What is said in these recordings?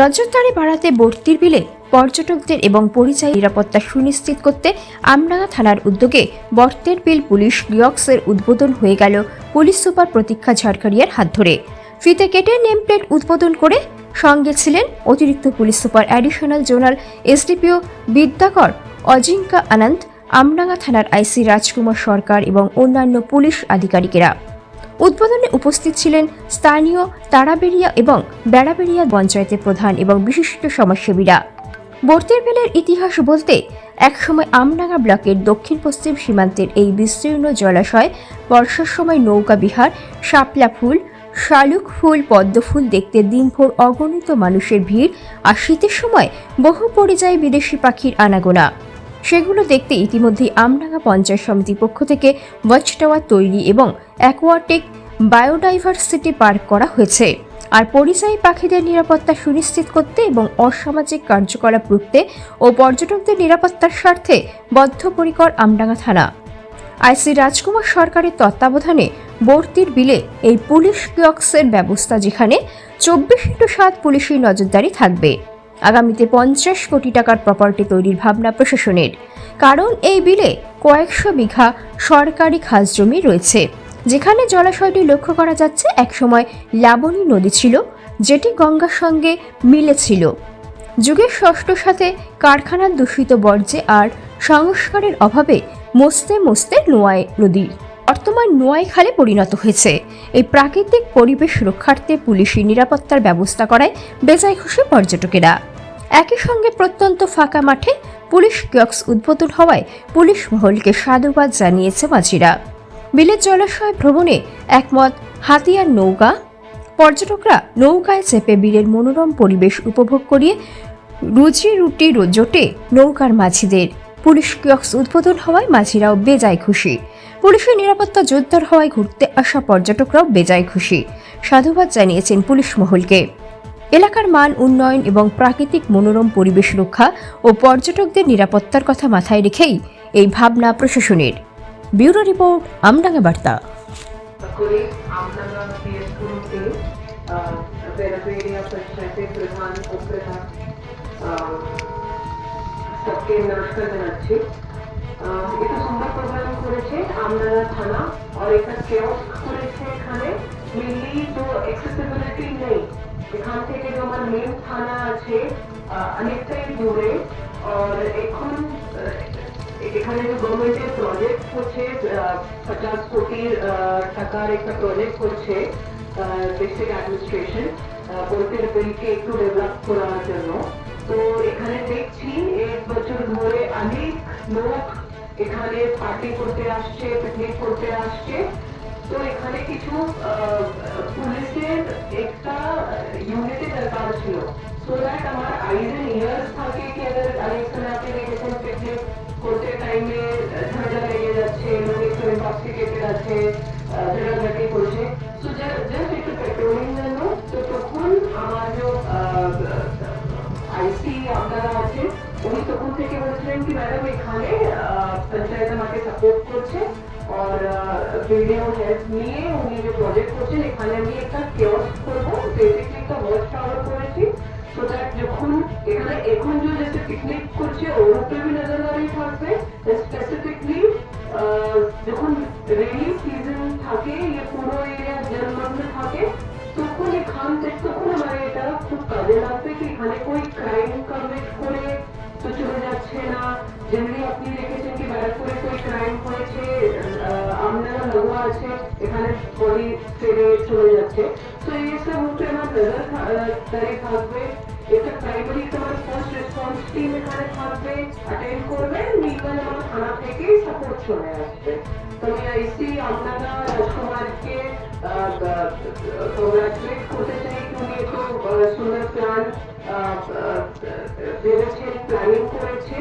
নজরদারি বাড়াতে বর্তির বিলে পর্যটকদের এবং পরিযায়ী নিরাপত্তা সুনিশ্চিত করতে আমডাঙ্গা থানার উদ্যোগে বর্তের বিল পুলিশ লিয়ক্সের উদ্বোধন হয়ে গেল পুলিশ সুপার প্রতীক্ষা ঝাড়খাড়িয়ার হাত ধরে। ফিতে কেটে নেম প্লেট উদ্বোধন করে সঙ্গে ছিলেন অতিরিক্ত police super additional zonal SDPO Vidyakar Ajinkya Anand, Amdanga থানার আইসি রাজকুমার সরকার এবং অন্যান্য পুলিশ আধিকারিকেরা। উদ্বোধনে উপস্থিত ছিলেন স্থানীয় তারাবেড়িয়া এবং বেড়াবেড়িয়া পঞ্চায়েতের প্রধান এবং বিশিষ্ট সমাজসেবীরা। বর্তের বেলের ইতিহাস বলতে, একসময় আমডাঙ্গা ব্লকের দক্ষিণ পশ্চিম সীমান্তের এই বিস্তীর্ণ জলাশয়, বর্ষার সময় নৌকা বিহার, শাপলা ফুল, শালুক ফুল, পদ্ম ফুল দেখতে দিনভর অগণিত মানুষের ভিড়, আর শীতের সময় বহু পরিযায়ী বিদেশি পাখির আনাগোনা। সেগুলো দেখতে ইতিমধ্যেই আমডাঙ্গা পঞ্চায়েত সমিতির পক্ষ থেকে ওয়াচ টাওয়ার তৈরি এবং অ্যাকোয়াটিক বায়োডাইভার্সিটি পার্ক করা হয়েছে। আর পরিযায়ী পাখিদের নিরাপত্তা সুনিশ্চিত করতে এবং অসামাজিক কার্যকলাপ রুখতে ও পর্যটকদের নিরাপত্তার স্বার্থে বদ্ধপরিকর আমডাঙ্গা থানা। আইসি রাজকুমার সরকারের তত্ত্বাবধানে বর্তির বিলে এই পুলিশ কিয়ক্সের ব্যবস্থা যেখানে চব্বিশ ইন্টু সাত পুলিশি নজরদারি থাকবে। আগামীতে পঞ্চাশ কোটি টাকার প্রপার্টি তৈরির ভাবনা প্রশাসনের। কারণ এই বিলে কয়েকশো বিঘা সরকারি খাস জমি রয়েছে, যেখানে জলাশয়টি লক্ষ্য করা যাচ্ছে একসময় লাবণী নদী ছিল, যেটি গঙ্গার সঙ্গে মিলেছিল যুগের ষষ্ঠ সাথে কারখানার দূষিত বর্জ্যে আর সংস্কারের অভাবে মস্তে মস্তে নোয়াই নদী, বর্তমান নোয়াই খালে পরিণত হয়েছে। এই প্রাকৃতিক পরিবেশ রক্ষার্থে পুলিশি নিরাপত্তার ব্যবস্থা করায় বেজায় খুশি পর্যটকেরা। একই সঙ্গে প্রত্যন্ত ফাঁকা মাঠে পুলিশ কিয়ক্স উদ্বোধন হওয়ায় পুলিশ মহলকে সাধুবাদ জানিয়েছে মাঝিরা। বিলের জলাশয় ভ্রমণে একমত হাতিয়ার নৌকা। পর্যটকরা নৌকায় চেপে বিলের মনোরম পরিবেশ উপভোগ করিয়ে রুজি রুটি জোটে নৌকার মাঝিদের। পুলিশ কিয়ক্স উদ্বোধন হওয়ায় মাঝিরাও বেজায় খুশি। পুলিশের নিরাপত্তা জোরদার হওয়ায় ঘুরতে আসা পর্যটকরাও বেজায় খুশি। সাধুবাদ জানিয়েছেন পুলিশ মহলকে। এলাকার মান উন্নয়ন এবং প্রাকৃতিক মনোরম পরিবেশ রক্ষা ও পর্যটকদের নিরাপত্তার কথা মাথায় রেখেই এই ভাবনা প্রশাসনের। ব্যুরো রিপোর্ট, আমডাঙ্গা বার্তা। এটা সুন্দর প্রোগ্রাম করেছে থানা। আর এটা কেওস করেছে এখানে। মেনলি তো অ্যাক্সেসিবিলিটি নেই। এখান থেকে যে আমার মেন থানা আছে অনেকটাই দূরে। আর এখন এখানে যে গভর্নমেন্টের প্রজেক্ট হচ্ছে পঞ্চাশ কোটি টাকার একটা প্রজেক্ট হচ্ছে ডিস্ট্রিক্ট অ্যাডমিনিস্ট্রেশন বলতে বিলকে একটু ডেভেলপ করার জন্য। তো এখানে দেখছি, এক বছর ধরে অনেক লোক এখানে পার্টি করতে আসছে পিকনিক করতে আসছে। তো এখানে কিছু পুলিশের একটা ইউনিটের দরকার ছিল। সো দ্যাট আমার আইজ এন্ড ইয়ার্স থাকে কি আগে অনেক আপনি দেখেছেন পিকনিক করতে টাইমে ঝামেলা লেগে যাচ্ছে লোক একটু ইনটক্সিকেটেড আছে ঝাড়াঝাটি করছে। সো জাস্ট একটু পেট্রোলিং জন্য, তো তখন আমার যে আইসি আপনারা আছে উনি তখন থেকে বলেছিলেন কি, ম্যাডাম, এখানে পঞ্চায়েত আমাকে সাপোর্ট করছে। আর ভিডিও हेल्प নিয়ে উনি যে প্রজেক্ট করছেন, এখানে আমি একটা কেওস করব। বেসিকলি একটা ওয়াচ টাওয়ার করেছি। সো দ্যাট যখন এখানে এখন যে পিকনিক করছে ওর উপরে নজর নজরদারি থাকবে। স্পেসিফিকলি আছে এখানে বডি ফেলে চলে যাচ্ছে। তো এই উপরে আমার নজর দাঁড়িয়ে থাকবে। এটা প্রাইমারি তোমার ফার্স্ট রেসপন্স টিম এখানে থাকবে অ্যাটেন্ড করবে মিটওয়াইল আমার থানা থেকে সাপোর্ট চলে আসবে। তো আমি আইসি আপনারা রাজকুমারকে কংগ্রাচুলেট করতে চাই। উনি একটু সুন্দর প্ল্যান ভেবেছেন প্ল্যানিং করেছে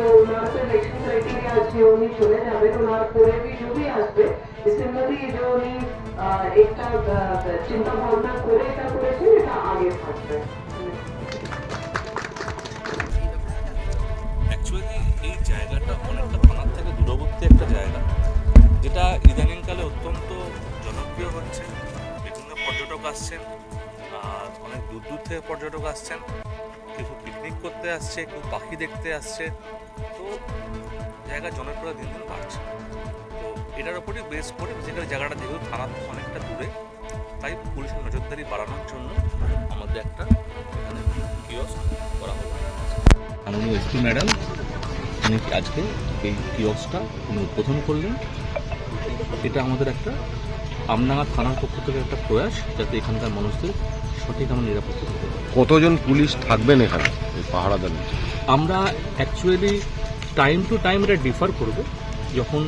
hope কি ওনার তো ইলেকশন ক্রাইটেরিয়া আছে উনি চলে যাবেন ওনার পরে भी जो भी আসবে সিমিলারলি যে উনি আহ, একটা আহ, চিন্তা ভাবনা করে এটা করেছেন এটা আগে থাকবে অ্যাকচুয়ালি এই জায়গাটা অনেকটা থানার থেকে দূরবর্তী একটা জায়গা যেটা ইদানিংকালে অত্যন্ত জনপ্রিয় হচ্ছে বিভিন্ন পর্যটক পর্যটক আসছেন আর অনেক দূর দূর থেকে পর্যটক আসছেন কেউ পিকনিক করতে আসছে, কেউ পাখি দেখতে আসছে, তো জায়গা জনপ্রিয়তা দিন দিন বাড়ছে। তো এটার উপরই বেস করে বেসিক্যালি জায়গাটা যেহেতু থানা অনেকটা দূরে, তাই পুলিশের নজরদারি বাড়ানোর জন্য আমাদের একটা কিয়স্ক করা হলো মাননীয় এসপি ম্যাডাম, উনি আজকে এই কিয়স্কটা উনি উদ্বোধন করলেন। এটা আমাদের একটা আমনাগা থানার পক্ষ থেকে একটা প্রয়াস, যাতে এখানকার মানুষদের সঠিক আমরা নিরাপত্তা দিতে পারি? কতজন পুলিশ থাকবেন এখানে এই পাহারা দেন আমরা অ্যাকচুয়ালি টাইম টু টাইম এটা ডিফার করবে। যখন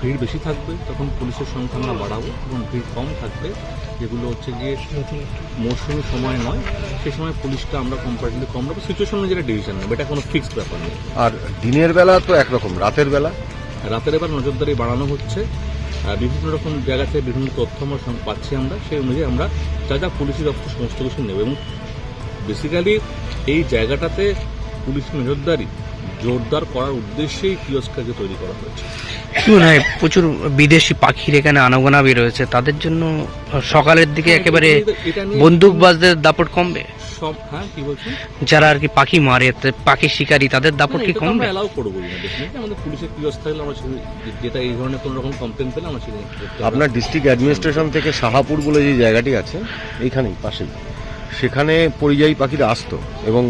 ভিড় বেশি থাকবে তখন পুলিশের সংখ্যা আমরা বাড়াবো এবং ভিড় কম থাকবে যেগুলো হচ্ছে গিয়ে মৌসুমি সময় নয়। সে সময় পুলিশটা আমরা কম্পারেটিভলি কম রাখব। সিচুয়েশন যেটা ডিভিশন নেবে এটা কোনো ফিক্সড ব্যাপার নেই আর দিনের বেলা তো একরকম রাতের বেলা? রাতের এবার নজরদারি বাড়ানো হচ্ছে। বিভিন্ন রকম জায়গা থেকে বিভিন্ন তথ্য আমরা পাচ্ছি আমরা সেই অনুযায়ী আমরা যা যা পুলিশের দপ্তর সমস্ত কিছু নেব এবং বেসিক্যালি এই জায়গাটাতে পুলিশ নজরদারি জোরদার করার উদ্দেশ্যেই কিয়স্কাকে তৈরি করা হয়েছে। মনে প্রচুর বিদেশি পাখির এখানে আনাগোনা বের হয়েছে তাদের জন্য সকালের দিকে একেবারে বন্দুকবাজদের দাপট কমবে? সব হ্যাঁ কি বলছেন? যারা আর কি পাখি মারে পাখি শিকারী তাদের দাপট কি এটা আমরা কমবে অ্যালাউ করব না ডেফিনেটলি আমাদের পুলিশের কিয়স্ক থাকলে আমরা যেটা এই ধরনের কোনো রকম কমপ্লেন পেলে আমরা সেটা আপনার ডিস্ট্রিক্ট অ্যাডমিনিস্ট্রেশন থেকে সাহাপুর বলে যে জায়গাটি আছে এইখানেই পাশেই। সেখানে পরিযায়ী পাখিরা আসতো এবং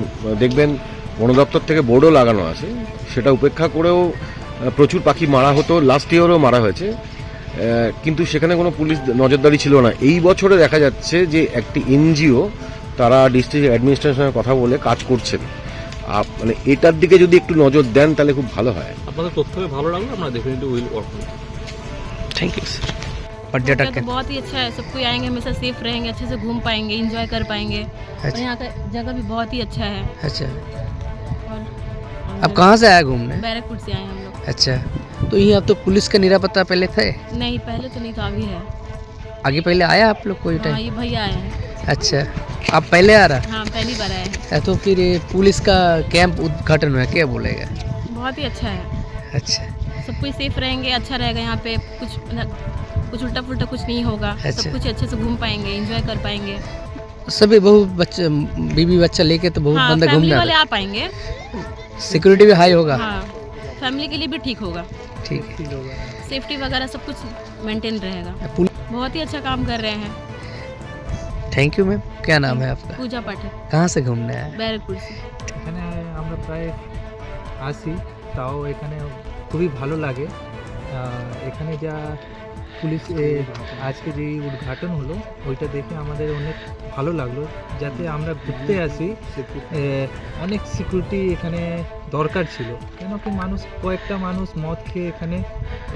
দেখবেন বন দপ্তর থেকে বোর্ডও লাগানো আছে। সেটা উপেক্ষা করেও প্রচুর পাখি মারা হতো লাস্ট ইয়ারও মারা হয়েছে। কিন্তু সেখানে কোনো পুলিশ নজরদারি ছিল না। এই বছরে দেখা যাচ্ছে যে একটি এনজিও তারা ডিস্ট্রিক্ট অ্যাডমিনিস্ট্রেশনের কথা বলে কাজ করছেন আপ- মানে এটার দিকে যদি একটু নজর দেন তাহলে খুব ভালো হয় আপনাদের তথ্য পেয়ে ভালো লাগলো আমরা definitely will work thank you sir जगह পর্যটক तो बहुत ही अच्छा है सब कोई आएंगे हमेशा सेफ रहेंगे अच्छे से घूम पाएंगे इंजॉय कर पाएंगे और अच्छा यहाँ का जगह भी बहुत ही अच्छा है अच्छा और आप कहाँ से आए घूमने बैरकपुर से आए हम लोग अच्छा तो यहाँ तो पुलिस का निरापत्ता पहले थे नहीं पहले तो नहीं था अभी है आगे पहले आया आप लोग कोई हाँ टाइम ये भैया आए हैं अच्छा। आप पहले आ रहा हाँ? पहली बार आए हैं। तो फिर पुलिस का कैंप उद्घाटन हुआ क्या बोलेगा? बहुत ही अच्छा है। अच्छा। सब कुछ सेफ़ रहेंगे अच्छा रहेगा यहाँ पे। कुछ कुछ उल्टा पुल्टा कुछ नहीं होगा। अच्छा। सब कुछ अच्छे से घूम पाएँगे इंजॉय कर पाएँगे। सभी बहुत बच्चे बीबी बच्चा लेके तो बहुत हाँ बंदा घूमने वाले आ पाएँगे। सिक्योरिटी भी हाई होगा। हाँ फैमिली के लिए भी ठीक होगा। ठीक। सेफ्टी वगैरह सब कुछ मेंटेन रहेगा। बहुत ही अच्छा काम कर रहे हैं। थैंक यू मैम क्या नाम है आपका पूजा पाठक कहाँ से घूमने आए बैरकपुर से এখানে আমরা প্রায় আসি তাও এখানে খুবই ভালো লাগে আহ, এখানে যা পুলিশ এ, আজকে যেই উদ্ঘাটন হলো ওইটা দেখে আমাদের অনেক ভালো লাগলো যাতে আমরা ঘুরতে আসি এ, অনেক সিকিউরিটি এখানে দরকার ছিল কেন কি মানুষ কয়েকটা মানুষ মদ খেয়ে এখানে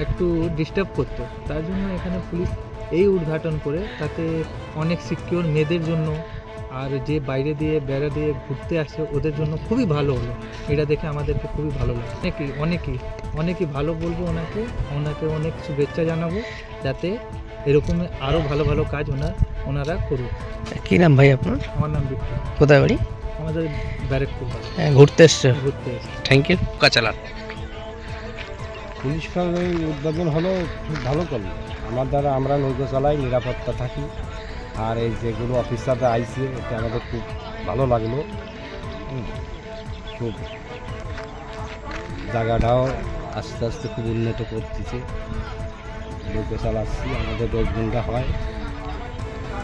একটু ডিস্টার্ব করতো তার জন্য এখানে পুলিশ এই উদ্ঘাটন করে তাতে অনেক সিকিউর মেয়েদের জন্য আর যে বাইরে দিয়ে বেড়া দিয়ে ঘুরতে আসে ওদের জন্য খুবই ভালো হলো। এটা দেখে আমাদেরকে খুবই ভালো লাগে অনেকেই অনেকেই অনেকই ভালো বলব ওনাকে ওনাকে অনেক শুভেচ্ছা জানাব যাতে এরকম আরও ভালো ভালো কাজ ওনার ওনারা করুক। কি নাম ভাই আপনার? আমার নাম বিক্রম। কোথায় বাড়ি? আমাদের ব্যারেকপুর হ্যাঁ, ঘুরতে এসছো? ঘুরতে এসে থ্যাংক ইউ কা চালান পুলিশ এই উদ্বোধন হলো খুব ভালো করল। আমার দ্বারা আমরা নৌকো চালাই নিরাপত্তা থাকি। আর এই যেগুলো অফিসাররা আইসে এটা আমাদের খুব ভালো লাগল। খুব জায়গাটাও আস্তে আস্তে খুব উন্নত করতেছে। নৌকো চালাচ্ছি আমাদের দশ ঘণ্টা হয়।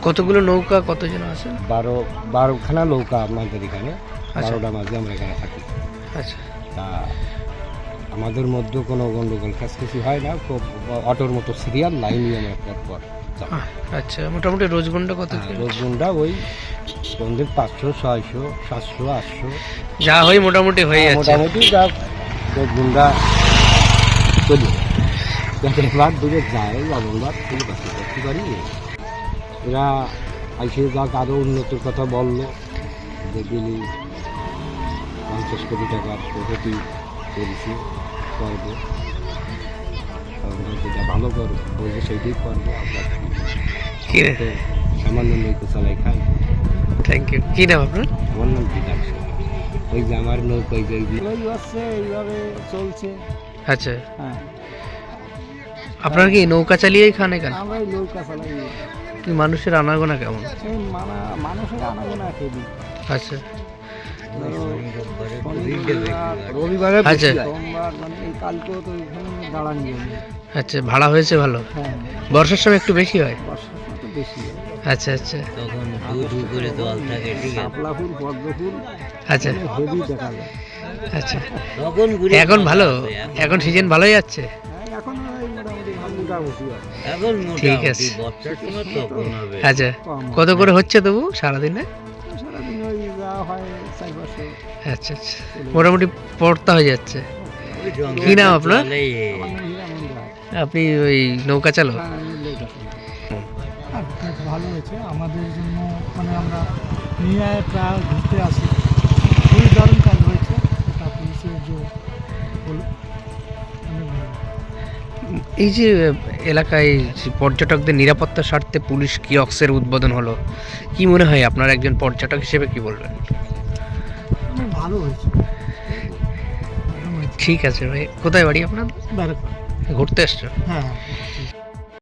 কতগুলো নৌকা কতজন আছে বারো বারোখানা নৌকা আপনাদের এখানে আচ্ছা। বারোটা মাঝে আমরা এখানে থাকি। আচ্ছা। তা আমাদের মধ্যে কোনো গন্ডগোল কাছাকাছি হয় না খুব অটোর মতো সিরিয়াল লাইন নিয়মের পর পর আচ্ছা মোটামুটি রোজ ঘণ্টা কত হ্যাঁ, রোজগুন্ডা ওই সন্ধ্যে পাঁচশো ছয়শো সাতশো আটশো। যা হয় মোটামুটি হয়ে যাচ্ছে। মোটামুটি যা রোজগুন্ডা চলি। এবার দূরে যায় লবণবার থেকে বাঁচতে করতে পারি। এরা আইসে যাক আরও উন্নতির কথা বলল। যে দিলি পঞ্চাশ কোটি টাকার প্রগতি। করেছি করব। আমরা যেটা ভালো করব বলব সেইটাই করব আমরা কি রে? তো সামান্য নৌকো চালাই খাই। থ্যাংক ইউ কি নাম আপনার? আমার নাম বিকাশ ওই যে আমার নৌকো ওই যে হচ্ছে এইভাবে চলছে। আচ্ছা। হ্যাঁ। আপনার কি নৌকা চালিয়েই খান এখানে? আমরা নৌকা চালাই মানুষের আনাগোনা কেমন? মানা মানুষের আনাগোনা হেভি আচ্ছা। রবিবারে আচ্ছা। সোমবার মানে এই কালকেও তো এখানে দাঁড়ান আচ্ছা ভাড়া হয়েছে ভালো? হ্যাঁ। বর্ষার সময় একটু বেশি হয়? বর্ষার সময় তো বেশি হয়। আচ্ছা আচ্ছা। শাপলা ফুল পদ্ম ফুল আচ্ছা। হেভি দেখা যায়। আচ্ছা। এখন ভালো? এখন সিজন ভালোই যাচ্ছে? হ্যাঁ, এখন ঠিক আছে। আচ্ছা কত করে হচ্ছে তবু সারাদিনে? হয় চার আচ্ছা আচ্ছা। মোটামুটি পড়তা হয়ে যাচ্ছে। কি নাম আপনার আপনি ওই নৌকা চালক? হ্যাঁ ভালো হয়েছে। আমাদের জন্য মানে আমরা নিয়ে প্রায় ঘুরতে আসি। খুবই দারুণ কাজ হয়েছে। এটা পুলিশের যে এই যে এলাকায় পর্যটকদের নিরাপত্তার স্বার্থে পুলিশ কিয়ক্সের উদ্বোধন হলো কি মনে হয় আপনার একজন পর্যটক হিসেবে কি বলবেন? ভালো হয়েছে। ঠিক আছে ভাই কোথায় বাড়ি আপনার ঘুরতে এসছো হ্যাঁ